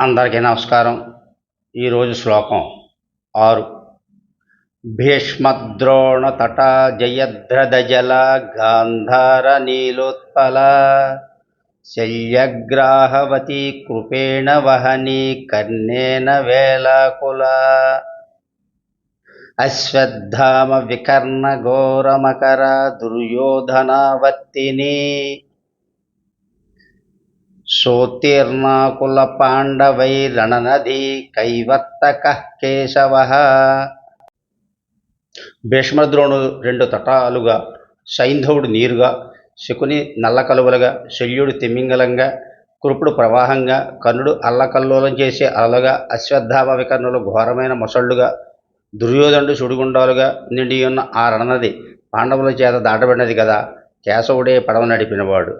అందరికీ నమస్కారం. ఈరోజు శ్లోకం ఆరు. భీష్మద్రోణ తట జయధ్రదజల గాంధార నీలోత్పల శల్యగ్రాహవతి కృపేణ వహని కర్ణేన వేలాకుల అశ్వత్థామ వికర్ణ ఘోరమకర దుర్యోధనావర్తిని సోత్తీర్ణాకుల పాండవైరణనది కైవర్తక కేశవ భీష్మద్రోణుడు రెండు తటాలుగా సైంధవుడు నీరుగా శకుని నల్లకలువలుగా శల్యుడు తిమింగలంగా కృపుడు ప్రవాహంగా కర్ణుడు అల్లకల్లోలం చేసే అలలుగా అశ్వత్థామ వికర్ణులు ఘోరమైన మొసళ్ళుగా దుర్యోధనుడు సుడిగుండాలుగా నిండి ఉన్న ఆ రణనది పాండవుల చేత దాటబడినది కదా కేశవుడే పడవ నడిపినవాడు.